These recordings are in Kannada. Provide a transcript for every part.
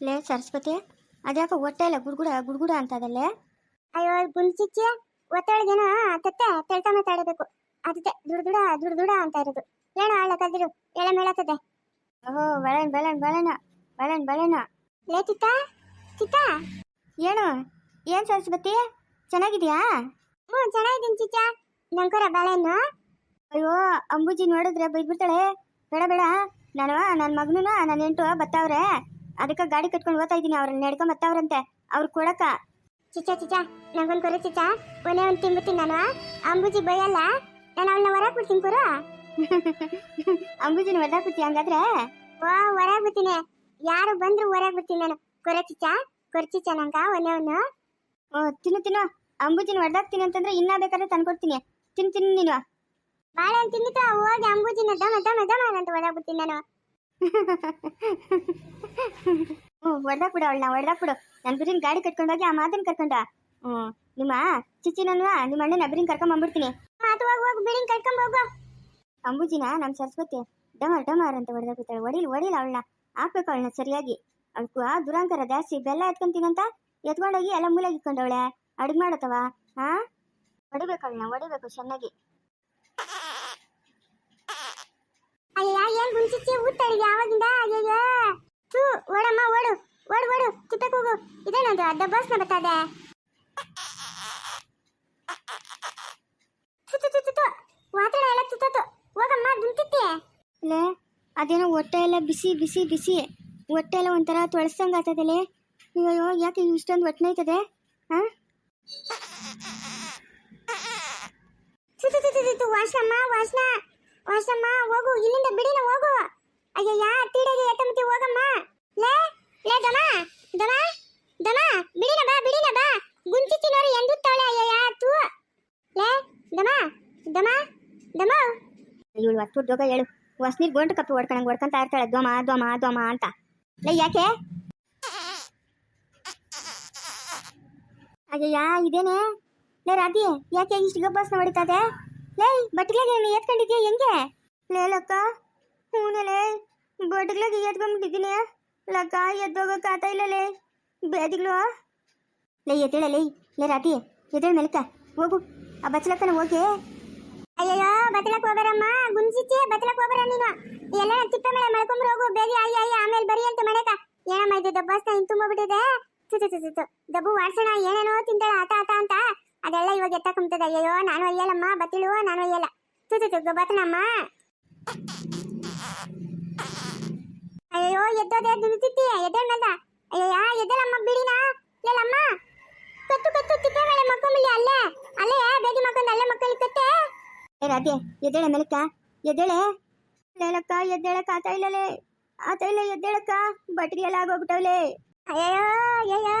ಲೇ ಸರಸ್ವತಿ ಅದ್ಯಾಕೋ ಹೊಟ್ಟೆ ಇಲ್ಲ ಗುಡ್ಗುಡ ಗುಡ್ಗುಡ ಅಂತದಲ್ಲೇ? ಅಯ್ಯೋ ಗುಂಚಿಚ್ಚಿ ಒತ್ತೊಳಗೇನೋ ತತ್ತೆ ತೆಳ್ತಾನೆ ಮಾತಾಡಬೇಕು. ಅದಕ್ಕೆ ದುಡ್ದುಡ ದುಡ್ದುಡ ಅಂತ ಇರೋದು. ಏನ ಆಳ ಕದ್ದಿರು ಎಳೆ ಮೇಳತ್ತದೆ ಓಹೋ ಬಳೆನ್ ಬಳೆನ್ ಬಳೆನ ಬಳೆನ್ ಬಳೆನ. ಲೇ ಚಿತ್ತ ಚಿತ್ತ. ಏನು? ಏನ್ ಸರಸ್ವತಿ? ಚೆನ್ನಾಗಿದ್ಯಾ? ಹ್ಞೂ ಚೆನ್ನಾಗಿದ್ದೀನಿ ಚಿಚ್ಚ ನಂಕರ ಬಾಳೆಹಣ್ಣು? ಅಯ್ಯೋ ಅಂಬುಜಿ ನೋಡಿದ್ರೆ ಬೈದ್ಬಿಡ್ತಾಳೆ. ಬೇಡ ಬೇಡ. ನಾನು ನನ್ನ ಮಗನೂ ನನ್ನ ಎಂಟು ಬತ್ತಾವ್ರೆ. ಅದಕ್ಕೆ ಗಾಡಿ ಕಟ್ಕೊಂಡು ಓದ್ತಾ ಇದ್ದೀನಿ ಅವ್ರನ್ನ ನಡ್ಕೊಂಡ್ ಅವ್ರಂತೆ. ಅವ್ರು ಕೊಡಕ ಚಿಚ ಚಿಚ ನಂಗೊಂದು ಕೊರ ಚಿಚ ಒಂದೇ ಒಂದು ತಿಂಬಿಡ್ತೀನಿ ನಾನು ಅಂಬುಜಿ ಬೈಯಲ್ಲ? ನಾನು ಅವಳನ್ನ ಹೊರಗೆ ಬಿಡ್ತೀನಿ ಕೊರು ಅಂಬುಜಿನ ಒದ್ದಾಕ್ಬಿಡ್ತಿ ಹಂಗಾದ್ರೆ? ಓ ಹೊರಗೆ ಬಿಡ್ತೀನಿ. ಯಾರು ಬಂದ್ರು ಹೊರಗೆ ಬಿಡ್ತೀನಿ ನಾನು. ಕೊರ ಚಿಚ ಕೊರ ಚಿಚ ನಂಗ ಒಂದೇ ಒಂದು. ಓ ತಿನ್ನು ತಿನ್ನು. ಅಂಬುಜಿನ ಒಡ್ದಾಕ್ತೀನಿ ಅಂತಂದ್ರೆ ಇನ್ನ ಬೇಕಾದ್ರೆ ತಂದ್ಕೊಡ್ತೀನಿ ತಿನ್ ತಿನ್ನು ನೀನು. ಬಾಳೆ ತಿನ್ನಿತ ಹೋಗಿ ಅಂಬುಜಿನ ದಮ ದಮ ದಮ ಅಂತ ಹೊರಗೆ ಬಿಡ್ತೀನಿ ನಾನು. ಹ್ಞೂ ಹೊಡ್ದಾಕ್ಬಿಡು ಅವಳನ್ನ ಹೊಡ್ದಾಕ್ಬಿಡು ನನ್ನ ಬಿರಿನ್ ಗಾಡಿ ಕಟ್ಕೊಂಡೋಗಿ ಆ ಮಾತನ್ನ ಕರ್ಕೊಂಡ. ಹ್ಮ್, ನಿಮ್ಮ ಚಿಚ್ಚಿನನ್ನು ನಿಮ್ಮ ಅಣ್ಣನ ಬಿರಿನ್ ಕರ್ಕೊಂಬಂದ್ಬಿಡ್ತೀನಿ ಮಾತು ಹೋಗಿ ಹೋಗಿ ಬಿಡಿಂಗ್ ಕಟ್ಕೊಂಡ್ ಹೋಗು. ಅಂಬುಜಿನ ನಮ್ಮ ಸರಸ್ವತಿ. ಡಮರ್ ಡಮರ್ ಅಂತ ಹೊಡೆದ ಕೂತಾಳೆ ಒಡಿಲ್ ಒಡಿಲ್ ಅವಳನ್ನ. ಹಾಕ್ಬೇಕು ಅವಳನ್ನ ಸರಿಯಾಗಿ. ಅವಳು ಆ ದುರಾಂಕರ ಜಾಸ್ತಿ ಬೆಲ್ಲ ಎತ್ಕೊಂತೀನಂತ ಎತ್ಕೊಂಡೋಗಿ ಎಲ್ಲ ಮೂಲೆಗೆ ಇಕ್ಕೊಂಡವಳೆ. ಅಡುಗೆ ಮಾಡತ್ತವ? ಹಾ? ಹೊಡಿಬೇಕು ಅವಳನ್ನ ಹೊಡಿಬೇಕು ಚೆನ್ನಾಗಿ. ಗುಂಚಿಚ್ಚಿ ಊದ್ತಾಳಿ ಯಾವಾಗಿಂದ ಅಯ್ಯಯ್ಯೋ. ತೂ ಓಡಮ್ಮ ಓಡು. ಓಡು ಓಡು. ಚಿಪ್ಪಕ್ಕೆ ಹೋಗು. ಇದೇನದು? ಅಡ್ಡ ಬಸ್ನ ಬರ್ತದೆ. ವಾತಾಡ ಎಲ್ಲ ತುತ್ತತ್ತು ಹೋಗಮ್ಮ ದುಂತಿತ್ತಿ ಲೇ ಅದೇನೋ ಹೊಟ್ಟೆ ಎಲ್ಲ ಬಿಸಿ ಬಿಸಿ ಬಿಸಿ. ಹೊಟ್ಟೆ ಎಲ್ಲ ಒಂಥರ ತೊಳಸಂಗೆ ಆಗ್ತದಲ್ಲೇ. ಅಯ್ಯೋ ಯಾಕೆ ಇಷ್ಟೊಂದು ಹೊಟ್ಟೆ ಐತದೆ ಹಾಂ. ವಾಸಮ್ಮ ವಾಸನ ವಾಸಮ್ಮ ಹೋಗು, ಇಲ್ಲಿಂದ ಬಿಡಿನ ಹೋಗು. ಅಯ್ಯಯ್ಯ, ತೀಡೆಗೆ ಎತ್ತಮತಿ ಹೋಗಮ್ಮ. ಲೇ ಲೇ ದಮ ದಮ ದಮ, ಬಿಡಿನ ಬಾ ಬಿಡಿನ ಬಾ. ಗುಂಚಿಚ್ಚಿ ಎಂದು ಎಂದುತ್ತಾಳೆ ಅಯ್ಯಯ್ಯ, ತೂ. ಲೇ, ದಮ ದಮ ದಮ. ಇವಳು ಹತ್ತು ದೊಗ ಹೇಳು. ಹೊಸ್ನೀರ್ ಗೋಂಟು ಕಪ್ಪಿ ಹೊಡ್ಕೊಂಡಂಗೆ ಹೊಡ್ಕೊಂತ ಇರ್ತಾಳೆ. ದೋಮ ದೋಮ ದೋಮ ಅಂತ. ಲೇ, ಯಾಕೆ? ಅಯ್ಯಯ್ಯ, ಇದೇನೆ? ಲೇ, ರಾಧಿ, ಯಾಕೆ ಇಷ್ಟು ಗಬ್ಬಸ್ನ ಹೊಡಿತದೆ ಲೇ ಬಟ್ಲಾಗೆ ಏನು ಎತ್ಕೊಂಡಿದ್ಯಾ? ಹೆಂಗೆ? ಲೇ ಲಕ್ಕ ಹೂನಲೇ ಬಟ್ಲಾಗೆ ಎತ್ಕೊಂಡ್ಬಿಟ್ಟಿದ್ದೀನಿ. ಲಕ್ಕ ಎದ್ದೋಗಕ್ಕೆ ಆತ ಇಲ್ಲ ಲೇ ಬೇದಿಗ್ಲು ಲೇ ಎದ್ದೇಳ ಲೇ ಲೇ ರಾತಿ ಎದ್ದೇಳ ಮೆಲ್ಕ. ಹೋಗು. ಆ ಬಚ್ಚಲಕ್ಕನ ಹೋಗಿ. ಅಯ್ಯಯ್ಯೋ ಬತ್ತಲಕ್ ಹೋಗರಮ್ಮ ಗುಂಜಿಚ್ಚಿ ಬತ್ತಲಕ್ ಹೋಗರ ನೀನು. ಎಲ್ಲ ತಿಪ್ಪೆ ಮೇಲೆ ಮಳ್ಕೊಂಬ್ರು ಹೋಗು. ಬೇಗ ಅಯ್ಯ ಅಯ್ಯ ಆಮೇಲೆ ಬರಿ ಅಂತ ಮಾಡಕ ಏನಮ್ಮ ಇದು ದಬ್ಬಾಸ್ನ ಹಿಂಗೆ ತುಂಬೋಗ್ಬಿಟ್ಟಿದೆ? ಚು ಚು ಚು. ದಬ್ಬು ವಾಡ್ಸೋಣ ಏನೇನೋ ತಿಂತಾಳ ಆತ ಆತ ಅಂತ. ಅದೆಲ್ಲ ಇವಾಗ ಎತ್ತಕೊಂತದ ಅಯ್ಯೋ ನಾನು ಒಯ್ಯಲ್ಲಮ್ಮ ಬತ್ತಿಳುವ ನಾನು ಒಯ್ಯಲ್ಲ. ತು ತು ತು ಬತ್ತನಮ್ಮ ಅಯ್ಯೋ ಎದ್ದೋದೆ ದುಡಿತಿತ್ತಿ ಎದ್ದೇಳ್ನಲ್ಲ ಅಯ್ಯಯ್ಯ, ಎದ್ದೇಳಮ್ಮ, ಬಿಡಿನ. ಲೇಲಮ್ಮ ಕತ್ತು ಕತ್ತು, ತಿಪ್ಪೆ ಮೇಲೆ ಮಕ್ಕೊಂಬಿಡಿ ಅಲ್ಲೇ. ಅಲ್ಲೇ ಬೇದಿ ಮಕ್ಕೊಂದು, ಅಲ್ಲೇ ಮಕ್ಕಳಿ ಕತ್ತೆ. ಏ, ರಾಧೆ, ಎದ್ದೇಳೆ ಮೆಲಕ ಎದ್ದೇಳೆ. ಲೇಲಕ್ಕ ಎದ್ದೇಳಕ್ಕ, ಆತ ಇಲ್ಲಲೇ ಆತ ಇಲ್ಲ, ಎದ್ದೇಳಕ್ಕ. ಬಟ್ರಿ ಎಲ್ಲ ಆಗೋಗ್ಬಿಟ್ಟವ್ಲೆ ಅಯ್ಯೋ ಅಯ್ಯೋ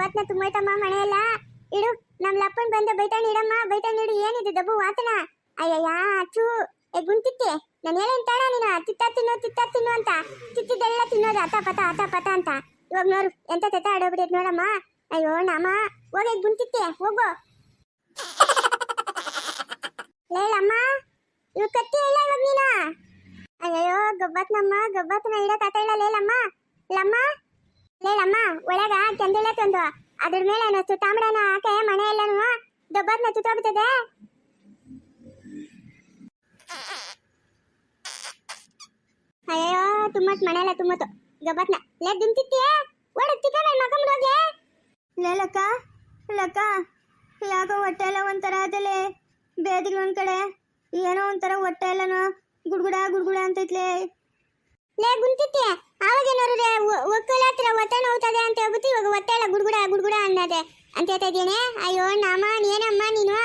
ಬತ್ನ ತುಂಬೈತಮ್ಮ ಮನೆಯೆಲ್ಲ. ಇಡು, ನಮ್ ಲಪ್ಪನ್ ಬಂದ ಬೈತಾನ ಇಡಮ್ಮ, ಬೈತಾನ ಇಡು, ಏನಿದೆ ದಬ್ಬು ವಾತನ? ಅಯ್ಯಯ್ಯ ಚೂ ಏ, ಗುಂತಿತ್ತೆ, ನಾನು ಹೇಳೇನ್ ತಾಣ ನೀನು? ತಿತ್ತ, ತಿನ್ನು ತಿತ್ತ, ತಿನ್ನು ಅಂತ. ತಿತ್ತಿದ್ದೆಲ್ಲ ತಿನ್ನೋದು ಅತ, ಪತ ಅತ, ಪತ ಅಂತ. ಇವಾಗ ನೋಡು, ಎಂತ ತೆತ್ತ ಆಡೋಗ್ಬಿಟ್ಟೈತೆ ನೋಡಮ್ಮ. ಅಯ್ಯೋ ನಮ್ಮ ಹೋಗಿ ಗುಂತಿತ್ತೆ, ಹೋಗೋ. ಹೇಳಮ್ಮ ಇವ್ ಕತ್ತಿ ಇಲ್ಲ ಇವಾಗ ನೀನು? ಅಯ್ಯಯ್ಯೋ, ಗಬ್ಬತ್ನಮ್ಮ, ಗಬ್ಬತ್ನ ಇಡಕ್ ಆತ ಇಲ್ಲ ಲೇಲಮ್ಮ ಲಮ್ಮ. ಲೇಲಮ್ಮ ಒಳಗ ಚಂದಿಲ್ಲ ತಂದು. ಅದ್ರ ಮೇಲೆ ನತ್ತು ತಾಮ್ರನ ಹಾಕೆ ಮನೆ ಎಲ್ಲಾನು ದೊಬ್ಬದ್ನ ತುತ್ತೋಗ್ಬಿಟ್ಟದೆ ಅಯ್ಯೋ ತುಂಬತ್ ಮನೆ ಎಲ್ಲ ತುಂಬತ್ತು ಗಬ್ಬತ್ನ ಲೇ ದಿಂತಿತ್ತಿ ಓಡತ್ತಿಕ ಮೇಲೆ ಮಕ್ಕಂಡ್ ಹೋಗಿ. ಲೇಲಕ್ಕ ಲಕ್ಕ ಯಾಕೋ ಹೊಟ್ಟೆ ಎಲ್ಲ ಒಂಥರ ಆದಲೆ ಬೇದಿಗೆ ಒಂದ್ ಕಡೆ ಏನೋ ಒಂಥರ ಹೊಟ್ಟೆ ಎಲ್ಲನೋ ಗುಡ್ಗುಡ ಗುಡ್ಗುಡ ಅಂತೈತ್ಲೆ. ಲೇ ಗುಂತಿತ್ತಿ ಆವಾಗ ನೋಡಿದ್ರೆ ಒಕ್ಕಲ ಹತ್ರ ಒತ್ತ ನೋವ್ತದೆ ಅಂತ ಹೇಳ್ಬಿಟ್ಟು ಇವಾಗ ಒತ್ತೆ ಎಲ್ಲ ಗುಡ್ಗುಡ ಗುಡ್ಗುಡ ಅನ್ನದೆ. ಅಂತ ಹೇಳ್ತಾ ಇದ್ದೀನಿ. ಅಯ್ಯೋ ನಾಮ ಏನಮ್ಮ ನೀನು?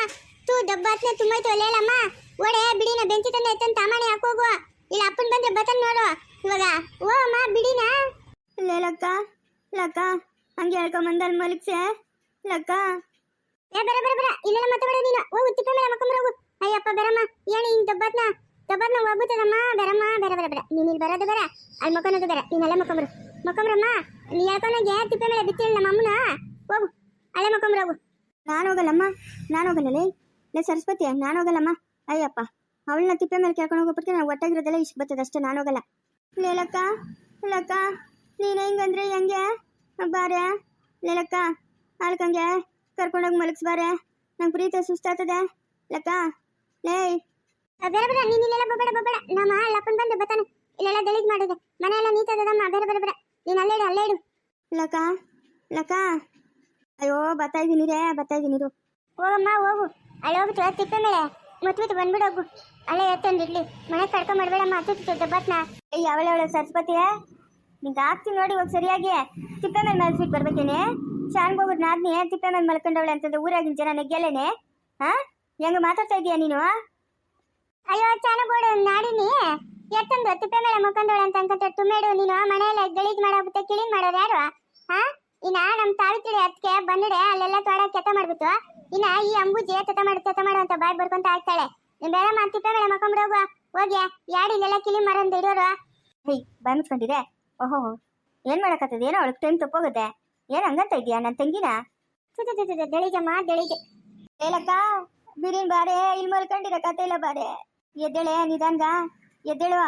ತೂ ದಬ್ಬತ್ನ ತುಂಬೈತು ಲೇಲಮ್ಮ ಓಡೆ ಬಿಡಿನ ಬೆಂಕಿ ತಂದೆ ಎತ್ತಂತ ತಾಮಣಿ ಹಾಕೋಗು ಇಲ್ಲ ಅಪ್ಪನ್ ಬಂದ್ರೆ ಬತನ್ ನೋಡು. ಇವಾಗ ಓ ಅಮ್ಮ ಬಿಡಿನ ಲಕ್ಕ ಲಕ್ಕ ಹಂಗೆ ಹೇಳ್ಕೊಂಬಂದಲ್ಲಿ ಮಲಗ್ಸೆ. ಲಕ್ಕ. ಏ ಬರ ಬರ ಬರ. ಇಲ್ಲೆಲ್ಲ ಮಾತಾಡ ನೀನು. ಹೋಗು ತಿಪ್ಪೆ ಮೇಲೆ ಮಕ್ಕಂಬ ಹೋಗು ಅಯ್ಯಪ್ಪ ಬರಮ್ಮ ಏನು ಹಿಂಗೆ ದಬ್ಬತ್ನ ದಬ್ಬತ್ನ ಹೋಗ್ಬಿಟ್ಟದಮ್ಮ ಬರಮ್ಮ, ಬರ ಬರ ಬರ. ನೀನು ಇಲ್ಲಿ ಬರೋದು ಬರ ಅಲ್ಲಿ ಮಕ್ಕನದು ಬರ ಅಲ್ಲೇ ಮಕ್ಕಂಬ್ರು. ಮಕ್ಕಂಬ್ರಮ್ಮ, ನೀ ಹೇಳ್ಕೊಂಡೋಗಿ ತಿಪ್ಪೆ ಮೇಲೆ ಬಿತ್ತಿಲ್ಲ ನಮ್ಮ ಅಮ್ಮನ? ಹೋಗು, ಅಲ್ಲೇ ಮಕ್ಕಂಬ್ರು ಹೋಗು. ನಾನು ಹೋಗಲ್ಲಮ್ಮ, ನಾನು ಹೋಗಲ್ಲ. ಲೇ ಸರಸ್ವತಿ, ನಾನು ಹೋಗಲ್ಲಮ್ಮ. ಅಯ್ಯಪ್ಪ, ಅವಳನ್ನ ತಿಪ್ಪೆ ಮೇಲೆ ಕೇಳ್ಕೊಂಡು ಹೋಗ್ಬಿಡ್ತೀನಿ ನಾವು ಒಟ್ಟಾಗಿರೋದೆಲ್ಲ ಇಷ್ಟು ಬರ್ತದೆ. ಅಷ್ಟೇ, ನಾನು ಹೋಗಲ್ಲ. ಲೇಲಕ್ಕ ಲಕ್ಕ ಲಕ್ಕ ನೀನು ಹೆಂಗಂದ್ರೆ ಹೆಂಗೆ? ಬಾರೆ, ಲೇಲಕ್ಕ ಅಲ್ಕಂಗೆ ಕರ್ಕೊಂಡೋಗಿ ಮಲಗಿಸ್ಬಾರೆ ನಂಗೆ ಪ್ರೀತ ಸುಸ್ತಾಗ್ತದೆ. ಲಕ್ಕ, ಲೇ ಬೇರೆ ಬೇರೆ ನೀನ್ ಇಲ್ಲೆಲ್ಲ ಬಬೇಡ ಬಬೇಡ ನಮ್ಮ ಲಪ್ಪನ್ ಬಂದು ಬತ್ತಾನೆ. ಇಲ್ಲೆಲ್ಲ ಗಲೀಜ್ ಮಾಡಿದೆ. ಮನೆ ಎಲ್ಲ ನೀತದಮ್ಮ ಬೇರೆ ಬೇರೆ ಬೇಡ. ನೀನ್ ಅಲ್ಲೇ ಇಡು ಅಲ್ಲೇ ಇಡು. ಲಕ್ಕ ಲಕ್ಕ ಅಯ್ಯೋ ಬರ್ತಾ ಇದೀನಿ ರೇ ಬರ್ತಾ ಇದೀನಿ ಇರು. ಹೋಗಮ್ಮ ಹೋಗು. ಅಲ್ಲಿ ಹೋಗ್ಬಿಟ್ಟು ತಿಪ್ಪೆ ಮೇಲೆ. ಮತ್ತೆ ಬಂದ್ಬಿಡು ಹೋಗು. ಅಲ್ಲೇ ಎತ್ತಂದು ಇಡ್ಲಿ ಮನೆ ಕರ್ಕೊಂಡ್ ಮಾಡ್ಬೇಡಮ್ಮ ಹತ್ತಿತ್ತು ದಬ್ಬತ್ನ ಏಯ್ ಅವಳೆ ಸರಸ್ವತಿ ನಿಂಗೆ ಆಗ್ತೀನಿ ನೋಡಿ ಹೋಗಿ ಸರಿಯಾಗಿ. ತಿಪ್ಪೆ ಮೇಲೆ ಮಲ್ಸ್ಬಿಟ್ಟು ಬರ್ಬೇಕೇನೆ. ಶಾನ್ಗೆ ಹೋಗ್ಬಿಟ್ಟು ನಾದ್ನಿ ತಿಪ್ಪೆ ಮೇಲೆ ಮಲ್ಕೊಂಡವಳೆ ಅಂತಂದ್ರೆ ಊರಾಗಿನ ಜನ ನೆಗ್ಗೆಲೇನೆ. ಹಾ ಹೆಂಗ ಮಾತಾಡ್ತಾ ಇದೀಯ ನೀನು? ಅಯ್ಯೋ ಚಾನು ಬೋರ್ಡು ನಾಡಿನಿ ಎತ್ತಂದು ತಿಪ್ಪೆ ಮೇಲೆ ಮುಖಂಡೋಳು ಅಂತ ಅನ್ಕೊಂತ ತುಮ್ಮೇಡು ನೀನು ಮನೆಯಲ್ಲ ಗಲೀಜ್ ಮಾಡೋಗುತ್ತೆ ಕ್ಲೀನ್ ಮಾಡೋದು ಯಾರು ಹಾ ಇನ್ನ ನಮ್ ಕಿಳಿ ಅದಕ್ಕೆ ಬಂದಿಡೆ ಅಲ್ಲೆಲ್ಲ ತೋಡ ಕೆತ್ತ ಮಾಡ್ಬಿಟ್ಟು ಇನ್ನ ಈ ಅಂಬುಜಿ ತತ ಮಾಡು ತತ ಮಾಡು ಅಂತ ಬಾಯ್ ಬರ್ಕೊಂತ ಆಗ್ತಾಳೆ ನೀನ್ ಬೇಡಮ್ಮ ತಿಪ್ಪೆ ಮೇಲೆ ಮಕ್ಕೊಂಡ್ ಹೋಗುವ ಹೋಗಿ ಯಾಡಿ ಇಲ್ಲೆಲ್ಲ ಕಿಳಿ ಮರಂದ ಇಡೋರು ಹೇ ಬಾಯ್ ಓಹೋ ಏನ್ ಮಾಡಕತ್ತದ ಏನೋ ಅವಳಿಗೆ ಟೈಮ್ ತಪ್ಪೋಗುತ್ತೆ ಏನು ಹಂಗಂತ ಇದೀಯಾ ನನ್ನ ತಂಗಿನ ದಳಿಜಮ್ಮ ದಳಿಜೆ ಏಲಕ್ಕ ಬಿರಿನ್ ಬಾರೆ ಇಲ್ಲಿ ಮಲ್ಕೊಂಡಿರ ಕತೆ ಇಲ್ಲ ಬಾರೆ ಎದ್ದೇಳೆ, ನಿಧಾನ್ಗ. ಎದ್ದೇಳುವ.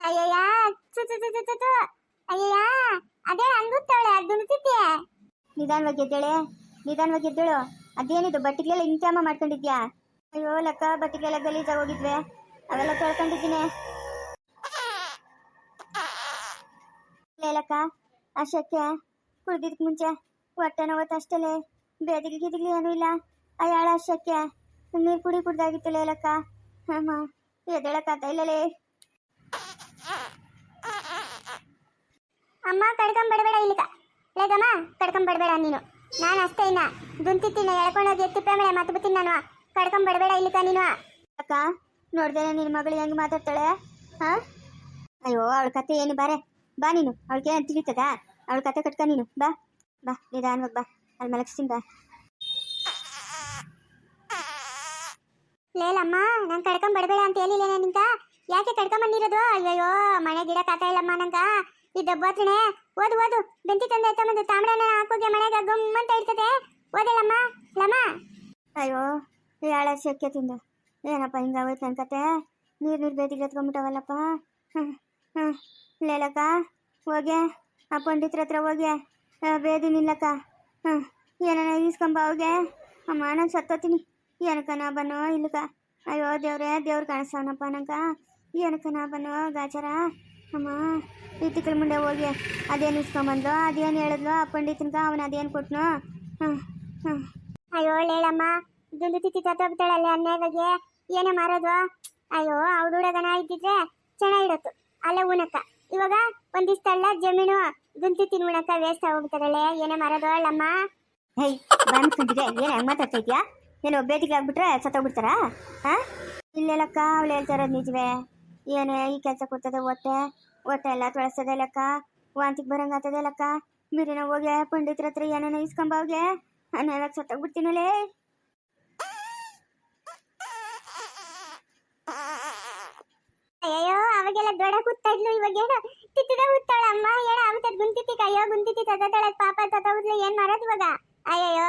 ಅಯ್ಯಯ್ಯ ಚು ಚು ಚು ಚು ಅದೇ ಅಂದುತ್ತಾಳೆ ದುಣಿತಿದ್ದೆ ನಿಧಾನವಾಗಿ ಎದ್ದೇಳೆ, ನಿಧಾನವಾಗಿ ಎದ್ದೇಳು. ಅದೇನಿದು ಬಟ್ಟಿಗೆಲ್ಲ ಇಂತ್ಯಾಮ ಮಾಡ್ಕೊಂಡಿದ್ಯಾ? ಅಯ್ಯೋ, ಲಕ್ಕ ಬಟ್ಟೆಗೆಲ್ಲ ಗಲೀಜಾಗಿ ಹೋಗಿದ್ವೆ. ಅವೆಲ್ಲ ತೊಳ್ಕೊಂಡಿದ್ದೀನಿ. ಲಕ್ಕ ಅಷ್ಟಕ್ಕೆ ಕುಡ್ದಿದ್ಕೆ ಮುಂಚೆ, ಹೊಟ್ಟೆ ನೋವತ್ತು ಬೇದಿಗೆ ಗಿದಿಗೆ ಏನೂ ಇಲ್ಲ. ಅಯ್ಯಾಳ ಶಕ್ಯ ನೀರು ಕುಡಿ ಕುಡ್ದಾಗಿತ್ತು ಲೇಲಕ್ಕ ಅಮ್ಮ ಎದ್ದೇಳಕ್ಕಾಗ್ತಾ ಇಲ್ಲಲೇ. ಅಮ್ಮ ಕಡ್ಕೊಂಬಡ್ಬೇಡ ಬಡಬೇಡ ಇಲ್ಲಿಗ. ಲೇಗಮ್ಮ ಕಡ್ಕೊಂಡ್ ಬಡಬೇಡ ನೀನು. ನಾನು ಅಷ್ಟೇ ಇನ್ನ. ದುಂತಿತ್ತಿನ ಎಳ್ಕೊಂಡೋಗಿ ಎತ್ತಿಪ್ಪ ಮೇಲೆ ಮತ್ತೆ ಬಿತ್ತೀನಿ ನಾನು. ಕಡ್ಕೊಂಬಡ್ಬೇಡ ಇಲ್ಲಿಕ ನೀನು. ಅಕ್ಕ, ನೋಡ್ದೇನೆ ನಿನ್ನ ಮಗಳು ಹೆಂಗ್ ಮಾತಾಡ್ತಾಳೆ? ಹಾ? ಅಯ್ಯೋ, ಅವಳ ಕತೆ ಏನು, ಬಾರೆ. ಬಾ ನೀನು. ಅವಳಿಗೆ ಏನು ತಿಳಿತದ? ಅವಳ ಕತೆ ಕಟ್ಕ ನೀನು. ಬಾ ಬಾ, ನಿಧಾನವಾಗಿ ಬಾ. ಅಲ್ಲಿ ಮಲಗಿಸ್ತೀನಿ ಬಾ. ಲೇಲಮ್ಮ, ನಂಗೆ ಕಡ್ಕೊಂಡ್ ಬಡಬೇಡ ಅಂತ ಹೇಳಿಲ್ಲ ನಿಂತ. ಯಾಕೆ ಕಡ್ಕೊಂಡ್ ಬಂದಿರೋದು? ಅಯ್ಯಯ್ಯೋ, ಮನೆ ಗಿಡ ಕಾತ ಇಲ್ಲಮ್ಮ ನಂಗ. ಈ ದಬ್ಬಾತ್ರಣೆ ಓದು ಓದು. ಬೆಂತಿ ತಂದೆ ತಮ್ಮದು ತಾಮ್ರನ ಹಾಕೋಗೆ ಮನೆಗೆ ಅಂತ ಇರ್ತದೆ. ಓದಲ್ಲಮ್ಮ ಲಮ್ಮ ಅಯ್ಯೋ ಯಾಳ ಶಕ್ಯ ತಿಂದು. ಏನಪ್ಪ ಹಿಂಗಾಗೋಯ್ತು ನನ್ನ ಕತೆ? ನೀರು ನೀರು ಬೇದಿಗೆ ಎತ್ಕೊಂಡ್ಬಿಟ್ಟವಲ್ಲಪ್ಪ. ಹಾಂ ಹಾಂ. ಲೇಲಕ್ಕ ಹೋಗೆ ಆ ಪಂಡಿತ್ರ ಹತ್ರ ಹೋಗಿ ಬೇದಿ ನಿಲ್ಲಕ್ಕ. ಹಾಂ, ಏನಾನ ಈಸ್ಕೊಂಬ ಹೋಗೆ ಅಮ್ಮ, ನಾನು ಸತ್ತೋತೀನಿ. ಏನಕ್ಕ ನಾ ಬನ್ನೋ ಇಲ್ಲಕ ಅಯ್ಯೋ ದೇವ್ರೇ, ದೇವ್ರು ಕಾಣಿಸ್ತಾವನಪ್ಪ ನಂಗ. ಏನಕನ ಬನ್ನೋ ಗಾಚಾರ? ಅಮ್ಮ ಈ ತಿಕ್ಕಲ ಮುಂದೆ ಹೋಗಿ ಅದೇನು ಇಸ್ಕೊಂಬಂದ್ಲು? ಅದೇನು ಹೇಳಿದ್ಲು? ಆ ಪಂಡಿತನ್ಕ ಅವನು ಅದೇನು ಕೊಟ್ನು? ಹಾಂ ಹಾಂ. ಅಯ್ಯೋ ಹೇಳಮ್ಮ ದುಂದು ತಿತ್ತಿ ತತ್ತೋಗ್ತಾಳಲ್ಲ ಅನ್ಯಾಯವಾಗಿ? ಏನೇ ಮಾರೋದು? ಅಯ್ಯೋ ಅವಡುಡಗನ ಇದ್ದಿದ್ರೆ ಚೆನ್ನಾಗಿಡತ್ತು ಅಲ್ಲೇ ಉಣಕ್ಕ. ಇವಾಗ ಒಂದಿಷ್ಟಲ್ಲ ಜಮೀನು, ದುಂದು ತಿನ್ ಉಣಕ ವೇಸ್ಟ್ ಆಗೋಗ್ಬಿಟ್ಟದಳೆ ಏನೇ ಮಾರೋದು ಅಲ್ಲಮ್ಮ? ಹೇಯ್ ಬಂದ್ಕೊಂಡಿದೆ ಏನು ಹೆಂಗೆ ಬೇದಿಗೆ ಆಗ್ಬಿಟ್ರೆ ಸತ್ತೋಗ್ಬಿಡ್ತಾರಾ? ಹಾಂ? ಇಲ್ಲೆಲ್ಲಕ್ಕ ಅವಳು ಹೇಳ್ತಾ ಇರೋದು ನಿಜವೇ. ಏನೇ ಈ ಕೆಲಸ ಕೊಡ್ತದೆ ಹೊಟ್ಟೆ ಹೊಟ್ಟೆ ಎಲ್ಲ ತೊಳಸ್ತದೆ ಲೆಕ್ಕ. ವಾಂತಿಗೆ ಬರಂಗೆ ಆಗ್ತದೆ ಲೆಕ್ಕ. ಮೀರಿನ ಹೋಗಿ ಪಂಡಿತರ ಹತ್ರ ಏನೇನೋ ಇಸ್ಕೊಂಬ ಹೋಗಿ ನಾನು ಸತ್ತೋಗ್ಬಿಡ್ತೀನಲ್ಲೇ ಅಯ್ಯೋ ಅವಾಗೆಲ್ಲ ದೊಡ ಕೂತಾ ಇದ್ಲು ಇವಾಗ ಏನೋ ತಿತ್ತಿದ ಕೂತಾಳ ಅಮ್ಮ, ಏನ ಆಗುತ್ತೆ ಗುಂತಿತ್ತಿ ಅಯ್ಯೋ ಗುಂತಿತ್ತಿ ತತ್ತಾಳ ಪಾಪ ತತ್ತೋದ್ಲು ಏನ್ ಮಾಡೋದು ಇವಾಗ? ಅಯ್ಯಯ್ಯೋ.